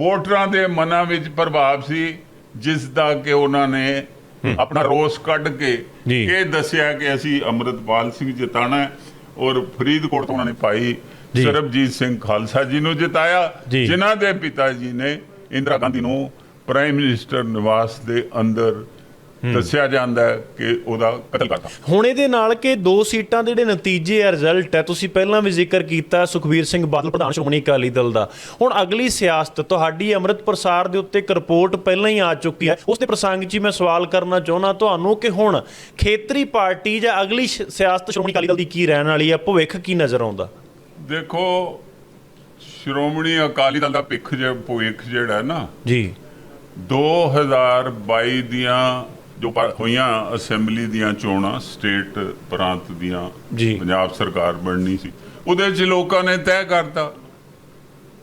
ਵੋਟਰਾਂ ਦੇ ਮਨਾਂ ਵਿੱਚ ਪ੍ਰਭਾਵ ਸੀ ਜਿਸ ਦਾ ਕਿ ਉਹਨਾਂ ਨੇ ਆਪਣਾ ਰੋਸ ਕੱਢ ਕੇ। ਇਹ ਦੱਸਿਆ ਕਿ ਅਸੀਂ ਅੰਮ੍ਰਿਤਪਾਲ ਸਿੰਘ ਜਿਤਾਣਾ ਔਰ ਫਰੀਦਕੋਟ ਤੋਂ ਉਹਨਾਂ ਨੇ ਭਾਈ। ਸਰਬਜੀਤ ਸਿੰਘ ਖਾਲਸਾ ਜੀ ਨੂੰ ਜਿਤਾਇਆ। ਜਿਨ੍ਹਾਂ ਦੇ ਪਿਤਾ ਜੀ ਨੇ ਇੰਦਰਾ ਗਾਂਧੀ ਨੂੰ ਪ੍ਰਾਈਮ ਮਿਨਿਸਟਰ ਨਿਵਾਸ ਦੇ ਅੰਦਰ ਦੱਸਿਆ ਜਾਂਦਾ ਹੈ ਕਿ ਉਹਦਾ ਕਤਲ ਕਰਤਾ। ਹੁਣ ਇਹਦੇ ਨਾਲ ਕਿ ਦੋ ਸੀਟਾਂ ਦੇ ਜਿਹੜੇ ਨਤੀਜੇ ਆ ਰਿਜ਼ਲਟ ਹੈ ਤੁਸੀਂ ਪਹਿਲਾਂ ਵੀ ਜ਼ਿਕਰ ਕੀਤਾ ਸੁਖਬੀਰ ਸਿੰਘ ਬਾਦਲ ਪ੍ਰਧਾਨ ਸ਼੍ਰੋਮਣੀ ਅਕਾਲੀ ਦਲ ਦਾ। ਹੁਣ ਅਗਲੀ ਸਿਆਸਤ ਤੁਹਾਡੀ ਅੰਮ੍ਰਿਤ ਪ੍ਰਸਾਰ ਦੇ ਉੱਤੇ ਇੱਕ ਰਿਪੋਰਟ ਪਹਿਲਾਂ ਹੀ ਆ ਚੁੱਕੀ ਹੈ। ਉਸ ਦੇ ਪ੍ਰਸੰਗ 'ਚ ਮੈਂ ਸਵਾਲ ਕਰਨਾ ਚਾਹੁੰਦਾ ਤੁਹਾਨੂੰ ਕਿ ਹੁਣ ਖੇਤਰੀ ਪਾਰਟੀ ਜਾਂ ਅਗਲੀ ਸਿਆਸਤ ਸ਼੍ਰੋਮਣੀ ਅਕਾਲੀ ਦਲ ਦੀ ਕੀ ਰਹਿਣ ਵਾਲੀ ਹੈ? ਭਵਿੱਖ ਕੀ ਨਜ਼ਰ ਆਉਂਦਾ? ਦੇਖੋ ਸ਼੍ਰੋਮਣੀ ਅਕਾਲੀ ਦਲ ਦਾ ਭਿੱਖ ਜੇ ਭਵਿੱਖ ਜਿਹੜਾ ਹੈ ਨਾ ਜੀ। 2022 ਦੀਆਂ ਜੋ ਹੋਈਆਂ ਅਸੈਂਬਲੀ ਦੀਆਂ ਚੋਣਾਂ ਸਟੇਟ ਪ੍ਰਾਂਤ ਦੀਆਂ ਜੀ। ਪੰਜਾਬ ਸਰਕਾਰ ਬਣਨੀ ਸੀ ਉਹਦੇ 'ਚ ਲੋਕਾਂ ਨੇ ਤੈਅ ਕਰਤਾ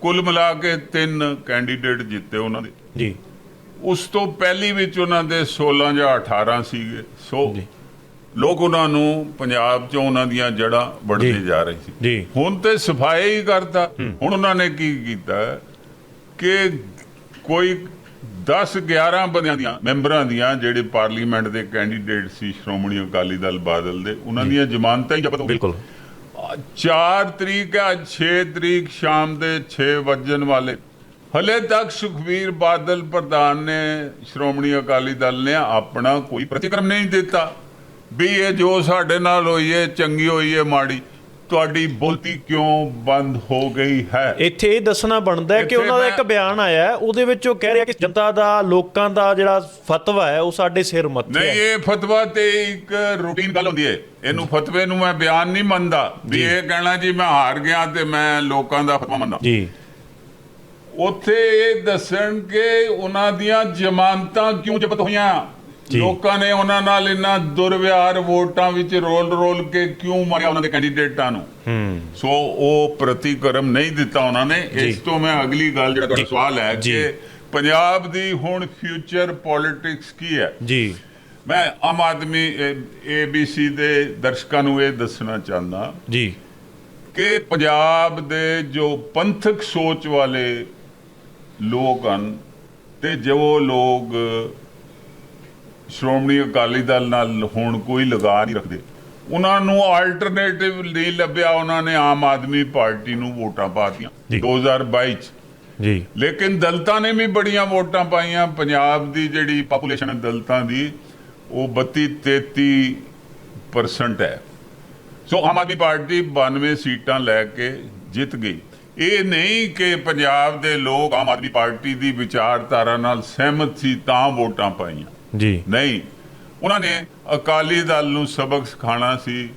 ਕੁੱਲ ਮਿਲਾ ਕੇ ਤਿੰਨ ਕੈਂਡੀਡੇਟ ਜਿੱਤੇ ਉਹਨਾਂ ਦੇ ਜੀ ਉਸ ਤੋਂ ਪਹਿਲੀ ਵਿੱਚ ਉਹਨਾਂ ਦੇ 16 ਜਾਂ 18 ਸੀਗੇ ਸੋ। ਲੋਕ ਉਹਨਾਂ ਨੂੰ ਪੰਜਾਬ 'ਚੋਂ ਉਹਨਾਂ ਦੀਆਂ ਜੜਾਂ ਵੱਢਦੇ ਜੀ। ਜਾ ਰਹੇ ਸੀ ਜੀ ਹੁਣ ਤੇ ਸਫ਼ਾਈ ਹੀ ਕਰਤਾ ਹੁਣ ਉਹਨਾਂ ਨੇ ਕੀ ਕੀਤਾ ਕਿ ਕੋਈ 10 11 ਬੰਦਿਆਂ ਦੀਆਂ ਮੈਂਬਰਾਂ ਦੀਆਂ ਜਿਹੜੇ ਪਾਰਲੀਮੈਂਟ ਦੇ ਕੈਂਡੀਡੇਟ ਸੀ ਸ਼੍ਰੋਮਣੀ ਅਕਾਲੀ ਦਲ ਬਾਦਲ ਦੇ ਉਹਨਾਂ ਦੀਆਂ ਜ਼ਮਾਨਤਾਂ ਹੀ ਜ਼ਬਤ ਬਿਲਕੁਲ। 4 ਤਰੀਕ ਹੈ 6 ਤਰੀਕ ਸ਼ਾਮ ਦੇ 6 ਵਜਣ ਵਾਲੇ। ਹਲੇ ਤੱਕ ਸੁਖਵੀਰ ਬਾਦਲ ਪ੍ਰਧਾਨ ਨੇ ਸ਼੍ਰੋਮਣੀ ਅਕਾਲੀ ਦਲ ਨੇ ਆਪਣਾ ਕੋਈ ਪ੍ਰਤੀਕਰਮ ਨਹੀਂ ਦਿੱਤਾ। ਵੀ ਇਹ ਜੋ ਸਾਡੇ ਨਾਲ ਹੋਈ ਹੈ ਚੰਗੀ ਹੋਈ ਹੈ ਮਾੜੀ। ਤੁਹਾਡੀ ਬੋਲਤੀ ਕਿਉਂ ਬੰਦ ਹੋ ਗਈ ਹੈ? ਇੱਥੇ ਇਹ ਦੱਸਣਾ ਬਣਦਾ ਹੈ ਕਿ ਉਹਨਾਂ ਦਾ ਇੱਕ ਬਿਆਨ ਆਇਆ ਉਹਦੇ ਵਿੱਚ ਉਹ ਕਹਿ ਰਿਹਾ ਕਿ ਜਨਤਾ ਦਾ ਲੋਕਾਂ ਦਾ ਜਿਹੜਾ ਫਤਵਾ ਹੈ ਉਹ ਸਾਡੇ ਸਿਰ ਮੱਥੇ ਨਹੀਂ ਇਹ ਫਤਵਾ ਤੇ ਇੱਕ ਰੂਟੀਨ ਗੱਲ ਹੁੰਦੀ ਹੈ। ਇਹਨੂੰ ਫਤਵੇ ਨੂੰ ਮੈਂ ਬਿਆਨ ਨਹੀਂ ਮੰਨਦਾ। ਵੀ ਇਹ ਕਹਿਣਾ ਜੀ ਮੈਂ ਹਾਰ ਗਿਆ ਤੇ ਮੈਂ ਲੋਕਾਂ ਦਾ ਫਤਵਾ ਮੰਨਦਾ। ਜੀ। ਉੱਥੇ ਇਹ ਦੱਸਣ ਕਿ ਉਹਨਾਂ ਦੀਆਂ ਜ਼ਮਾਨਤਾਂ ਕਿਉਂ ਜ਼ਬਤ ਹੋਈਆਂ। ਲੋਕਾਂ ਨੇ ਉਹਨਾਂ ਨਾਲ ਇੰਨਾ ਦੁਰਵਿਹਾਰ ਵੋਟਾਂ ਵਿੱਚ ਰੋਲ ਰੋਲ ਕੇ ਕਿਉਂ ਮਾਰਿਆ ਉਹਨਾਂ ਦੇ ਕੈਂਡੀਡੇਟਾਂ ਨੂੰ? ਹੂੰ। ਸੋ ਉਹ ਪ੍ਰਤੀਕਰਮ ਨਹੀਂ ਦਿੱਤਾ ਉਹਨਾਂ ਨੇ। ਇਸ ਤੋਂ ਮੈਂ ਅਗਲੀ ਗੱਲ ਜਿਹੜਾ ਤੁਹਾਡਾ। ਸਵਾਲ ਹੈ। ਕਿ ਪੰਜਾਬ ਦੀ ਹੁਣ ਫਿਊਚਰ ਪੋਲਿਟਿਕਸ ਕੀ ਹੈ? ਜੀ। ਮੈਂ ਆਮ ਆਦਮੀ ਏਬੀਸੀ ਦੇ ਦਰਸ਼ਕਾਂ ਨੂੰ ਇਹ ਦੱਸਣਾ ਚਾਹੁੰਦਾ ਜੀ। ਕਿ ਪੰਜਾਬ ਦੇ ਜੋ ਪੰਥਕ ਸੋਚ ਵਾਲੇ ਲੋਕ ਹਨ ਤੇ ਜੋ ਲੋਕ ਸ਼੍ਰੋਮਣੀ ਅਕਾਲੀ ਦਲ ਨਾਲ ਹੁਣ ਕੋਈ ਲਗਾ ਨਹੀਂ ਰੱਖਦੇ। ਉਹਨਾਂ ਨੂੰ ਆਲਟਰਨੇਟਿਵ ਨਹੀਂ ਲੱਭਿਆ ਉਹਨਾਂ ਨੇ ਆਮ ਆਦਮੀ ਪਾਰਟੀ ਨੂੰ ਵੋਟਾਂ ਪਾਤੀਆਂ ਜੀ। 2022 ਚ। ਜੀ। ਲੇਕਿਨ ਦਲਤਾਂ ਨੇ ਵੀ ਬੜੀਆਂ ਵੋਟਾਂ ਪਾਈਆਂ। ਪੰਜਾਬ ਦੀ ਜਿਹੜੀ ਪਾਪੂਲੇਸ਼ਨ ਹੈ ਦਲਤਾਂ ਦੀ ਉਹ 32 33% ਹੈ। ਸੋ ਆਮ ਆਦਮੀ ਪਾਰਟੀ 92 ਸੀਟਾਂ ਲੈ ਕੇ ਜਿੱਤ ਗਈ। ਇਹ ਨਹੀਂ ਕਿ ਪੰਜਾਬ ਦੇ ਲੋਕ ਆਮ ਆਦਮੀ ਪਾਰਟੀ ਦੀ ਵਿਚਾਰਧਾਰਾ ਨਾਲ ਸਹਿਮਤ ਸੀ ਤਾਂ ਵੋਟਾਂ ਪਾਈਆਂ। ਜੀ। ਨਹੀਂ ਉਹਨਾਂ ਨੇ ਅਕਾਲੀ ਦਲ ਨੂੰ ਸਬਕ ਸਿਖਾਉਣਾ ਸੀ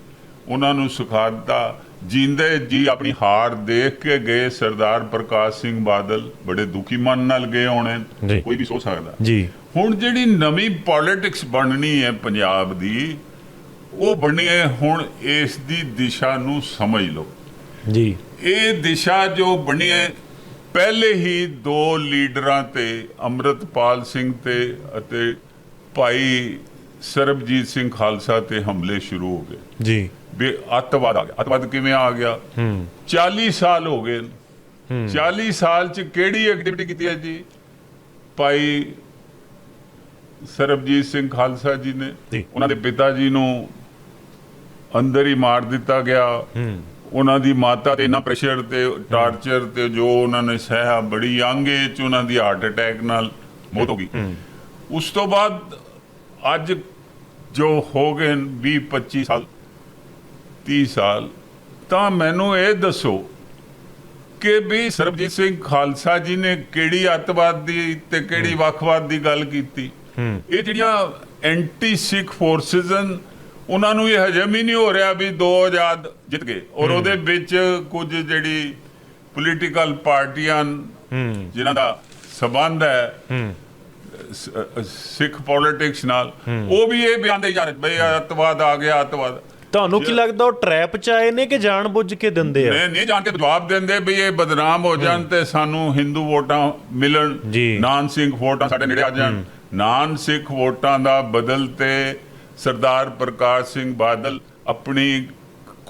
ਉਹਨਾਂ ਨੂੰ ਸਿਖਾ ਦਿੱਤਾ। ਜਿੰਦੇ ਜੀ ਆਪਣੀ ਹਾਰ ਦੇਖ ਕੇ ਗਏ ਸਰਦਾਰ ਪ੍ਰਕਾਸ਼ ਸਿੰਘ ਬਾਦਲ ਬੜੇ ਦੁਖੀ ਮਨ ਨਾਲ ਗਏ। ਹੋਣੇ। ਕੋਈ ਵੀ ਸੋਚ ਸਕਦਾ। ਜੀ। ਹੁਣ ਜਿਹੜੀ ਨਵੀਂ ਪੋਲਿਟਿਕਸ ਬਣਨੀ ਹੈ ਪੰਜਾਬ ਦੀ ਉਹ ਬਣਨੀ ਹੈ ਹੁਣ ਇਸ ਦੀ ਦਿਸ਼ਾ ਨੂੰ ਸਮਝ ਲਓ। ਜੀ। ਇਹ ਦਿਸ਼ਾ ਜੋ ਬਣੀ ਹੈ ਪਹਿਲੇ ਹੀ ਦੋ ਲੀਡਰਾਂ ਤੇ ਅੰਮ੍ਰਿਤਪਾਲ ਸਿੰਘ ਤੇ ਅਤੇ ਭਾਈ ਸਰਬਜੀਤ ਸਿੰਘ ਖਾਲਸਾ ਤੇ ਹਮਲੇ ਸ਼ੁਰੂ ਹੋ ਗਏ। ਜੀ। ਵੀ ਅੱਤਵਾਦ ਆ ਗਿਆ। ਅੱਤਵਾਦ ਕਿਵੇਂ ਆ ਗਿਆ? ਹੂੰ। 40 ਸਾਲ ਹੋ ਗਏ। 40 ਸਾਲ ਚ ਕਿਹੜੀ ਐਕਟੀਵਿਟੀ ਕੀਤੀ ਹੈ ਜੀ? ਭਾਈ ਸਰਬਜੀਤ ਸਿੰਘ ਖਾਲਸਾ ਜੀ ਨੇ। ਉਹਨਾਂ ਦੇ ਪਿਤਾ ਜੀ ਨੂੰ ਅੰਦਰ ਹੀ ਮਾਰ ਦਿੱਤਾ ਗਿਆ। ਹੂੰ। ਉਹਨਾਂ ਦੀ ਮਾਤਾ ਤੇ ਇੰਨਾ ਪ੍ਰੈਸ਼ਰ ਤੇ ਟਾਰਚਰ ਤੇ ਜੋ ਉਹਨਾਂ ਨੇ ਸਹਿਆ ਬੜੀ ਯੰਗ ਏਜ 'ਚ ਉਹਨਾਂ ਦੀ ਹਾਰਟ ਅਟੈਕ ਨਾਲ ਮੌਤ ਹੋ ਗਈ। ਉਸ ਤੋਂ ਬਾਅਦ ਅੱਜ ਜੋ ਹੋ ਗਏ 20 25 ਸਾਲ 30 ਸਾਲ ਤਾਂ ਮੈਨੂੰ ਇਹ ਦੱਸੋ ਕਿ ਵੀ ਸਰਬਜੀਤ ਸਿੰਘ ਖਾਲਸਾ ਜੀ ਨੇ ਕਿਹੜੀ ਅੱਤਵਾਦ ਦੀ ਤੇ ਕਿਹੜੀ ਵੱਖਵਾਦ ਦੀ ਗੱਲ ਕੀਤੀ? ਇਹ ਜਿਹੜੀਆਂ ਐਂਟੀ ਸਿੱਖ ਫੋਰਸਸ ਹਨ ਉਹਨਾਂ ਨੂੰ ਇਹ ਹਜਮ ਹੀ ਨਹੀਂ ਹੋ ਰਿਹਾ ਵੀ ਦੋ ਆਜ਼ਾਦ ਜਿੱਤ ਗਏ। ਔਰ ਉਹਦੇ ਵਿੱਚ ਕੁਝ ਜਿਹੜੀ ਪੋਲੀਟੀਕਲ ਪਾਰਟੀਆਂ ਜਿਨ੍ਹਾਂ ਦਾ ਸਬੰਧ ਹੈ। ਸਿੱਖ ਪੋਲਿਟਿਕਸ ਨਾਲ ਉਹ ਵੀ ਇਹ ਬਿਆਨ ਦੇ ਜਾ ਰਹੇ ਬਈ ਅੱਤਵਾਦ ਆ ਗਿਆ ਅੱਤਵਾਦ। ਤੁਹਾਨੂੰ ਕੀ ਲੱਗਦਾ ਉਹ ਟ੍ਰੈਪ ਚ ਆਏ ਨੇ ਕਿ ਜਾਣ ਬੁੱਝ ਕੇ ਦਿੰਦੇ ਆ? ਮੈਂ ਨਹੀਂ ਜਾਣ ਕੇ ਜਵਾਬ ਦਿੰਦੇ ਵੀ ਇਹ ਬਦਨਾਮ ਹੋ ਜਾਣ ਤੇ ਸਾਨੂੰ ਹਿੰਦੂ ਵੋਟਾਂ ਮਿਲਣ। ਨਾਨ ਸਿੰਘ ਵੋਟਾਂ ਸਾਡੇ ਨੇੜੇ ਆ ਜਾਣ। ਨਾਨ ਸਿੱਖ ਵੋਟਾਂ ਦਾ ਬਦਲ ਤੇ ਸਰਦਾਰ ਪ੍ਰਕਾਸ਼ ਸਿੰਘ ਬਾਦਲ ਆਪਣੀ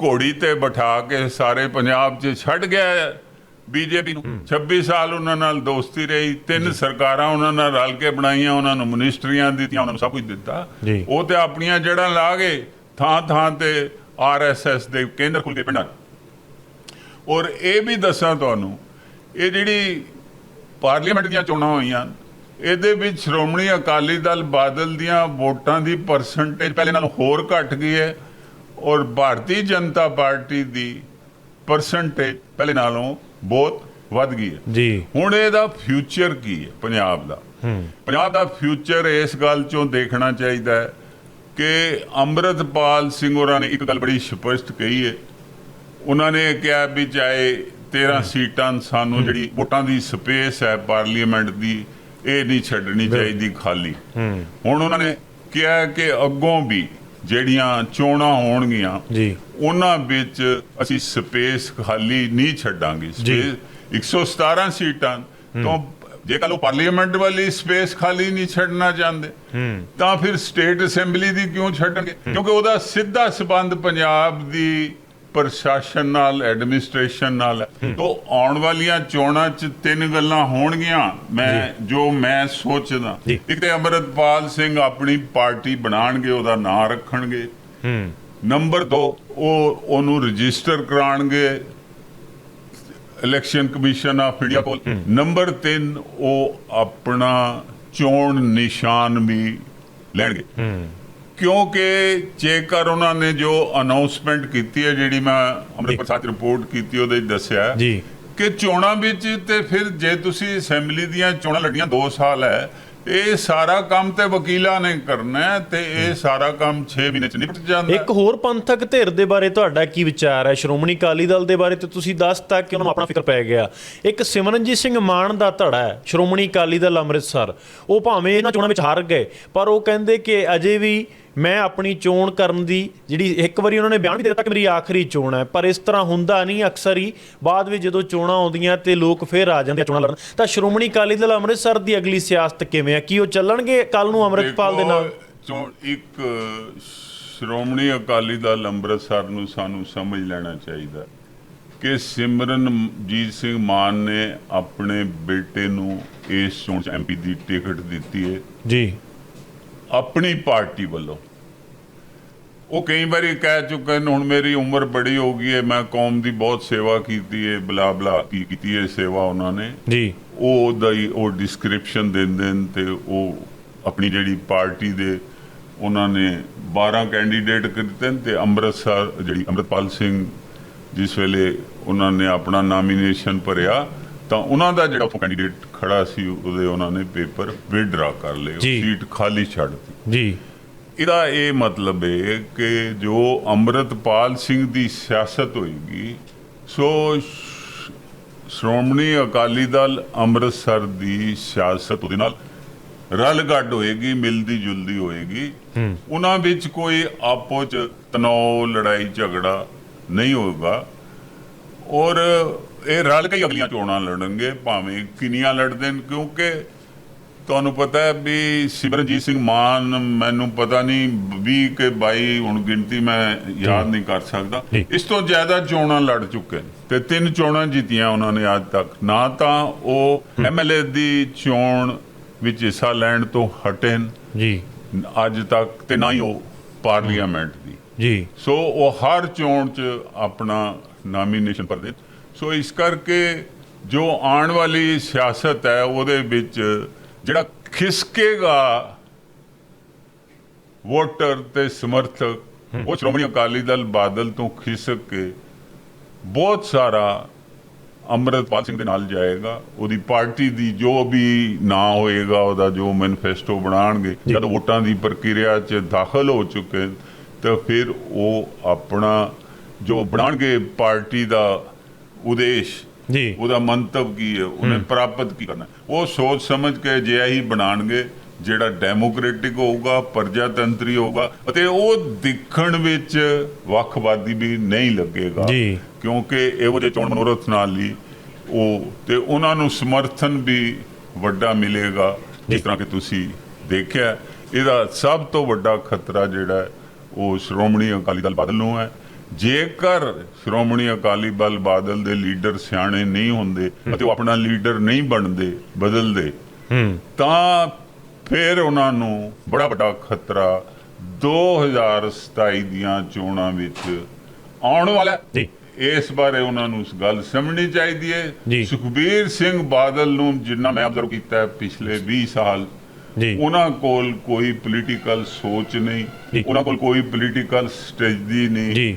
ਘੋੜੀ ਤੇ ਬਿਠਾ ਕੇ ਸਾਰੇ ਪੰਜਾਬ 'ਚ ਛੱਡ ਗਿਆ ਬੀਜੇਪੀ ਨੂੰ 26 ਸਾਲ ਉਹਨਾਂ ਨਾਲ ਦੋਸਤੀ ਰਹੀ ਤਿੰਨ ਸਰਕਾਰਾਂ ਉਹਨਾਂ ਨਾਲ ਰਲ ਕੇ ਬਣਾਈਆਂ ਉਹਨਾਂ ਨੂੰ ਮਿਨਿਸਟਰੀਆਂ ਦਿੱਤੀਆਂ ਉਹਨਾਂ ਨੂੰ ਸਭ ਕੁਝ ਦਿੱਤਾ। ਉਹ ਤੇ ਆਪਣੀਆਂ ਜੜ੍ਹਾਂ ਲਾ ਗਏ ਥਾਂ ਥਾਂ ਤੇ ਆਰਐਸਐਸ ਦੇ ਕੇਂਦਰ ਖੁੱਲ ਕੇ ਪਿੰਡਾਂ। ਔਰ ਇਹ ਵੀ ਦੱਸਾਂ ਤੁਹਾਨੂੰ ਇਹ ਜਿਹੜੀ ਪਾਰਲੀਮੈਂਟ ਦੀਆਂ ਚੋਣਾਂ ਹੋਈਆਂ ਇਹਦੇ ਵਿੱਚ ਸ਼੍ਰੋਮਣੀ ਅਕਾਲੀ ਦਲ ਬਾਦਲ ਦੀਆਂ ਵੋਟਾਂ ਦੀ ਪਰਸੈਂਟੇਜ ਪਹਿਲੇ ਨਾਲੋਂ ਹੋਰ ਘਟ ਗਈ ਹੈ ਔਰ ਭਾਰਤੀ ਜਨਤਾ ਪਾਰਟੀ ਦੀ ਪਰਸੈਂਟੇਜ ਪਹਿਲੇ ਨਾਲੋਂ ਬਹੁਤ ਵੱਧ ਗਈ ਹੈ। ਜੀ। ਹੁਣ ਇਹਦਾ ਫਿਊਚਰ ਕੀ ਹੈ ਪੰਜਾਬ ਦਾ? ਪੰਜਾਬ ਦਾ ਫਿਊਚਰ ਇਸ ਗੱਲ ਚੋਂ ਦੇਖਣਾ ਚਾਹੀਦਾ ਹੈ ਕਿ ਅੰਮ੍ਰਿਤਪਾਲ ਸਿੰਘ ਹੋਰਾਂ ਨੇ ਇੱਕ ਗੱਲ ਬੜੀ ਸਪਸ਼ਟ ਕਹੀ ਹੈ। ਉਹਨਾਂ ਨੇ ਕਿਹਾ ਵੀ ਚਾਹੇ 13 ਸੀਟਾਂ ਸਾਨੂੰ ਜਿਹੜੀ ਵੋਟਾਂ ਦੀ ਸਪੇਸ ਹੈ ਪਾਰਲੀਮੈਂਟ ਦੀ ਇਹ ਨਹੀਂ ਛੱਡਣੀ ਚਾਹੀਦੀ ਖਾਲੀ। ਹੁਣ ਉਹਨਾਂ ਨੇ ਕਿਹਾ ਕਿ ਅੱਗੋਂ ਵੀ ਜਿਹੜੀਆਂ ਚੋਣਾਂ ਹੋਣਗੀਆਂ ਜੀ। ਉਹਨਾਂ ਵਿੱਚ ਅਸੀਂ ਸਪੇਸ ਖਾਲੀ ਨਹੀਂ ਛੱਡਾਂਗੇ। ਸਪੇਸ 117 ਸੀਟਾਂ ਤੋਂ ਜੇ ਕੱਲ ਉਹ ਪਾਰਲੀਮੈਂਟ ਵਾਲੀ ਸਪੇਸ ਖਾਲੀ ਨਹੀਂ ਛੱਡਣਾ ਚਾਹੁੰਦੇ ਤਾਂ ਫਿਰ ਸਟੇਟ ਅਸੈਂਬਲੀ ਦੀ ਕਿਉਂ ਛੱਡਣਗੇ? ਕਿਉਂਕਿ ਉਹਦਾ ਸਿੱਧਾ ਸਬੰਧ ਪੰਜਾਬ ਦੀ ਪ੍ਰਸ਼ਾਸਨ ਨਾਲ ਐਡਮਿਨਿਸਟ੍ਰੇਸ਼ਨ ਨਾਲ ਤੋਂ ਆਉਣ ਵਾਲੀਆਂ ਚੋਣਾਂ 'ਚ ਤਿੰਨ ਗੱਲਾਂ ਹੋਣਗੀਆਂ। ਮੈਂ ਜੋ। ਮੈਂ ਸੋਚਦਾ। ਇੱਕ ਤੇ ਅਮਰਤਪਾਲ ਸਿੰਘ ਆਪਣੀ ਪਾਰਟੀ ਬਣਾਣਗੇ ਉਹਦਾ ਨਾਂ ਰੱਖਣਗੇ। ਹੂੰ। ਨੰਬਰ 2 ਉਹ ਉਹਨੂੰ ਰਜਿਸਟਰ ਕਰਾਣਗੇ ਇਲੈਕਸ਼ਨ ਕਮਿਸ਼ਨ ਆਫ ਇੰਡੀਆ ਕੋਲ। ਨੰਬਰ 3 ਉਹ ਆਪਣਾ ਚੋਣ ਨਿਸ਼ਾਨ ਵੀ ਲੈਣਗੇ। ਕਿਉਂਕਿ ਜੇਕਰ ਉਹਨਾਂ ਨੇ ਜੋ ਅਨਾਉਂਸਮੈਂਟ ਕੀਤੀ ਹੈ ਜਿਹੜੀ ਮੈਂ ਅੰਮ੍ਰਿਤਸਰ ਸਾਹਿਬ ਰਿਪੋਰਟ ਕੀਤੀ ਉਹਦੇ ਦੱਸਿਆ ਜੀ। ਕਿ ਚੋਣਾਂ ਵਿੱਚ ਤੇ ਫਿਰ ਜੇ ਤੁਸੀਂ ਅਸੈਂਬਲੀ ਦੀਆਂ ਚੋਣਾਂ ਲੜੀਆਂ 2 ਸਾਲ ਹੈ ਇਹ ਸਾਰਾ ਕੰਮ ਤੇ ਵਕੀਲਾਂ ਨੇ ਕਰਨਾ ਤੇ ਇਹ ਸਾਰਾ ਕੰਮ 6 ਮਹੀਨੇ ਚ ਨਿਪਟ ਜਾਂਦਾ। ਇੱਕ ਹੋਰ ਪੰਥਕ ਧਿਰ ਦੇ ਬਾਰੇ ਤੁਹਾਡਾ ਕੀ ਵਿਚਾਰ ਹੈ? ਸ਼੍ਰੋਮਣੀ ਅਕਾਲੀ ਦਲ ਦੇ ਬਾਰੇ ਤੇ ਤੁਸੀਂ ਦੱਸਤਾ ਕਿ ਉਹਨਾਂ ਨੂੰ ਆਪਣਾ ਫਿਕਰ ਪੈ ਗਿਆ? ਇੱਕ ਸਿਮਰਨਜੀਤ ਸਿੰਘ ਮਾਨ ਦਾ ਧੜਾ ਹੈ ਸ਼੍ਰੋਮਣੀ ਅਕਾਲੀ ਦਲ ਅੰਮ੍ਰਿਤਸਰ। ਉਹ ਭਾਵੇਂ ਇਹਨਾਂ ਚੋਣਾਂ ਵਿੱਚ ਹਾਰ ਗਏ ਪਰ ਉਹ ਕਹਿੰਦੇ ਕਿ ਅਜੇ ਵੀ ਮੈਂ ਆਪਣੀ ਚੋਣ ਕਰਨ ਦੀ ਜਿਹੜੀ ਇੱਕ ਵਾਰੀ ਉਹਨਾਂ ਨੇ ਬਿਆਨ ਵੀ ਦਿੱਤਾ ਕਿ ਮੇਰੀ ਆਖਰੀ ਚੋਣ ਹੈ ਪਰ ਇਸ ਤਰ੍ਹਾਂ ਹੁੰਦਾ ਨਹੀਂ ਅਕਸਰ ਹੀ ਬਾਅਦ ਵਿੱਚ ਜਦੋਂ ਚੋਣਾਂ ਆਉਂਦੀਆਂ ਤੇ ਲੋਕ ਫੇਰ ਆ ਜਾਂਦੇ ਚੋਣਾਂ ਲੜਨ। ਤਾਂ ਸ਼੍ਰੋਮਣੀ ਅਕਾਲੀ ਦਲ ਅੰਮ੍ਰਿਤਸਰ ਦੀ ਅਗਲੀ ਸਿਆਸਤ ਕਿਵੇਂ ਹੈ? ਕੀ ਉਹ ਚੱਲਣਗੇ ਕੱਲ ਨੂੰ ਅੰਮ੍ਰਿਤਪਾਲ ਦੇ ਨਾਲ? ਚੋਣ ਇੱਕ ਸ਼੍ਰੋਮਣੀ ਅਕਾਲੀ ਦਲ ਅੰਮ੍ਰਿਤਸਰ ਨੂੰ ਸਾਨੂੰ ਸਮਝ ਲੈਣਾ ਚਾਹੀਦਾ ਕਿ ਸਿਮਰਨਜੀਤ ਸਿੰਘ ਮਾਨ ਨੇ ਆਪਣੇ ਬੇਟੇ ਨੂੰ ਇਸ ਚੋਣ ਚ ਐਮਪੀ ਦੀ ਟਿਕਟ ਦਿੱਤੀ ਹੈ। ਜੀ। ਆਪਣੀ ਪਾਰਟੀ ਵੱਲੋਂ ਉਹ ਕਈ ਵਾਰੀ ਕਹਿ ਚੁੱਕੇ ਨੇ ਹੁਣ ਮੇਰੀ ਉਮਰ ਬੜੀ ਹੋ ਗਈ ਹੈ ਮੈਂ ਕੌਮ ਦੀ ਬਹੁਤ ਸੇਵਾ ਕੀਤੀ ਹੈ ਬਲਾ ਬਲਾ ਕੀ ਕੀਤੀ ਹੈ ਸੇਵਾ ਉਹਨਾਂ ਨੇ। ਜੀ। ਉਹ ਦਾ ਉਹ ਡਿਸਕ੍ਰਿਪਸ਼ਨ ਦਿੰਦੇ ਨੇ ਤੇ ਉਹ ਆਪਣੀ ਜਿਹੜੀ ਪਾਰਟੀ ਦੇ ਉਹਨਾਂ ਨੇ 12 ਕੈਂਡੀਡੇਟ ਕੀਤੇ ਨੇ ਤੇ ਅੰਮ੍ਰਿਤਸਰ ਜਿਹੜੀ ਅੰਮ੍ਰਿਤਪਾਲ ਸਿੰਘ ਜਿਸ ਵੇਲੇ ਉਹਨਾਂ ਨੇ ਆਪਣਾ ਨਾਮੀਨੇਸ਼ਨ ਭਰਿਆ ਤਾਂ ਉਹਨਾਂ ਦਾ ਜਿਹੜਾ ਕੈਂਡੀਡੇਟ ਖੜਾ ਸੀ ਉਹਦੇ ਉਹਨਾਂ ਨੇ ਪੇਪਰ ਵਿਡਰਾ ਕਰ ਲਏ। ਸੀਟ ਖਾਲੀ ਛੱਡ ਦਿੱਤੀ। ਜੀ। ਇਹਦਾ ਇਹ ਮਤਲਬ ਹੈ ਕਿ ਜੋ ਅੰਮ੍ਰਿਤਪਾਲ ਸਿੰਘ ਦੀ ਸਿਆਸਤ ਹੋਏਗੀ ਸੋ ਸ਼੍ਰੋਮਣੀ ਅਕਾਲੀ ਦਲ ਅੰਮ੍ਰਿਤਸਰ ਦੀ ਸਿਆਸਤ ਉਹਦੇ ਨਾਲ ਰਲ ਗੱਡ ਹੋਏਗੀ ਮਿਲਦੀ ਜੁਲਦੀ ਹੋਏਗੀ। ਉਹਨਾਂ ਵਿੱਚ ਕੋਈ ਆਪੋ ਚ ਤਣਾਅ ਲੜਾਈ ਝਗੜਾ ਨਹੀਂ ਹੋਊਗਾ। ਔਰ ਇਹ ਰਲ ਕੇ ਅਗਲੀਆਂ ਚੋਣਾਂ ਲੜਨਗੇ ਭਾਵੇਂ ਕਿੰਨੀਆਂ ਲੜਦੇ ਨੇ ਕਿਉਂਕਿ ਤੁਹਾਨੂੰ ਪਤਾ ਹੈ ਵੀ ਸਿਮਰਨਜੀਤ ਸਿੰਘ ਮਾਨ ਮੈਨੂੰ ਪਤਾ ਨਹੀਂ 20 ਕੇ 22 ਹੁਣ ਗਿਣਤੀ ਮੈਂ ਯਾਦ ਨਹੀਂ ਕਰ ਸਕਦਾ। ਇਸ ਤੋਂ ਜ਼ਿਆਦਾ ਚੋਣਾਂ ਲੜ ਚੁੱਕੇ ਨੇ ਤੇ ਤਿੰਨ ਚੋਣਾਂ ਜਿੱਤੀਆਂ ਉਹਨਾਂ ਨੇ ਅੱਜ ਤੱਕ। ਨਾ ਤਾਂ ਉਹ ਐਮਐਲਏ ਦੀ ਚੋਣ ਵਿੱਚ ਹਿੱਸਾ ਲੈਣ ਤੋਂ ਹਟੇ ਜੀ। ਅੱਜ ਤੱਕ ਤੇ ਨਾ ਹੀ ਉਹ ਪਾਰਲੀਮੈਂਟ ਦੀ। ਜੀ। ਸੋ ਉਹ ਹਰ ਚੋਣ 'ਚ ਆਪਣਾ ਨਾਮੀਨੇਸ਼ਨ ਭਰਦੇ। ਸੋ ਇਸ ਕਰਕੇ ਜੋ ਆਉਣ ਵਾਲੀ ਸਿਆਸਤ ਹੈ ਉਹਦੇ ਵਿੱਚ ਜਿਹੜਾ ਖਿਸਕੇਗਾ ਵੋਟਰ ਤੇ ਸਮਰਥਕ ਉਹ ਸ਼੍ਰੋਮਣੀ ਅਕਾਲੀ ਦਲ ਬਾਦਲ ਤੋਂ ਖਿਸਕ ਕੇ ਬਹੁਤ ਸਾਰਾ ਅੰਮ੍ਰਿਤਪਾਲ ਸਿੰਘ ਦੇ ਨਾਲ ਜਾਏਗਾ। ਉਹਦੀ ਪਾਰਟੀ ਦੀ ਜੋ ਵੀ ਨਾਂ ਹੋਏਗਾ ਉਹਦਾ ਜੋ ਮੈਨੀਫੈਸਟੋ ਬਣਾਣਗੇ ਜਦ ਵੋਟਾਂ ਦੀ ਪ੍ਰਕਿਰਿਆ 'ਚ ਦਾਖਲ ਹੋ ਚੁੱਕੇ ਤਾਂ ਫਿਰ ਉਹ ਆਪਣਾ ਜੋ ਬਣਾਣਗੇ ਪਾਰਟੀ ਦਾ ਉਦੇਸ਼ ਜੀ। ਉਹਦਾ ਮੰਤਵ ਕੀ ਹੈ? ਉਹਨੇ ਪ੍ਰਾਪਤ ਕੀ ਕਰਨਾ। ਉਹ ਸੋਚ ਸਮਝ ਕੇ ਜੇ ਹੀ ਬਣਾਣਗੇ ਜਿਹੜਾ ਡੈਮੋਕ੍ਰੈਟਿਕ ਹੋਊਗਾ ਪ੍ਰਜਾਤੰਤਰੀ ਹੋਊਗਾ ਅਤੇ ਉਹ ਦਿਖਣ ਵਿੱਚ ਵੱਖਵਾਦੀ ਵੀ ਨਹੀਂ ਲੱਗੇਗਾ ਜੀ। ਕਿਉਂਕਿ ਇਹੋ ਜਿਹੇ ਚੋਣ ਮਨੋਰਥ ਨਾਲ ਹੀ ਉਹ ਤੇ ਉਹਨਾਂ ਨੂੰ ਸਮਰਥਨ ਵੀ ਵੱਡਾ ਮਿਲੇਗਾ ਜਿਸ ਤਰ੍ਹਾਂ ਕਿ ਤੁਸੀਂ ਦੇਖਿਆ। ਇਹਦਾ ਸਭ ਤੋਂ ਵੱਡਾ ਖਤਰਾ ਜਿਹੜਾ ਉਹ ਸ਼੍ਰੋਮਣੀ ਅਕਾਲੀ ਦਲ ਬਾਦਲ ਨੂੰ ਹੈ। ਜੇਕਰ ਸ਼੍ਰੋਮਣੀ ਅਕਾਲੀ ਦਲ ਬਾਦਲ ਦੇ ਲੀਡਰ ਸਿਆਣੇ ਨਹੀਂ ਹੁੰਦੇ ਅਤੇ ਉਹ ਆਪਣਾ ਲੀਡਰ ਨਹੀਂ ਬਣਦੇ ਬਦਲਦੇ ਹੂੰ ਤਾਂ ਫਿਰ ਉਹਨਾਂ ਨੂੰ ਬੜਾ ਵੱਡਾ ਖਤਰਾ 2027 ਦੀਆਂ ਚੋਣਾਂ ਵਿੱਚ ਆਉਣ ਵਾਲਾ। ਜੀ। ਇਸ ਬਾਰੇ ਉਹਨਾਂ ਨੂੰ ਇਸ ਗੱਲ ਸਮਝਣੀ ਚਾਹੀਦੀ। ਹੈ ਸੁਖਬੀਰ ਸਿੰਘ ਬਾਦਲ ਨੂੰ ਜਿੰਨਾ ਮੈਂ ਅਬਜ਼ਰਵ ਕੀਤਾ ਹੈ ਪਿਛਲੇ 20 ਸਾਲ ਜੀ ਉਹਨਾਂ ਕੋਲ ਕੋਈ ਪੋਲੀਟੀਕਲ ਸੋਚ ਨਹੀਂ। ਉਹਨਾਂ ਕੋਲ ਕੋਈ ਪੋਲੀਟੀਕਲ ਸਟ੍ਰੈਟਜੀ ਨਹੀਂ ਜੀ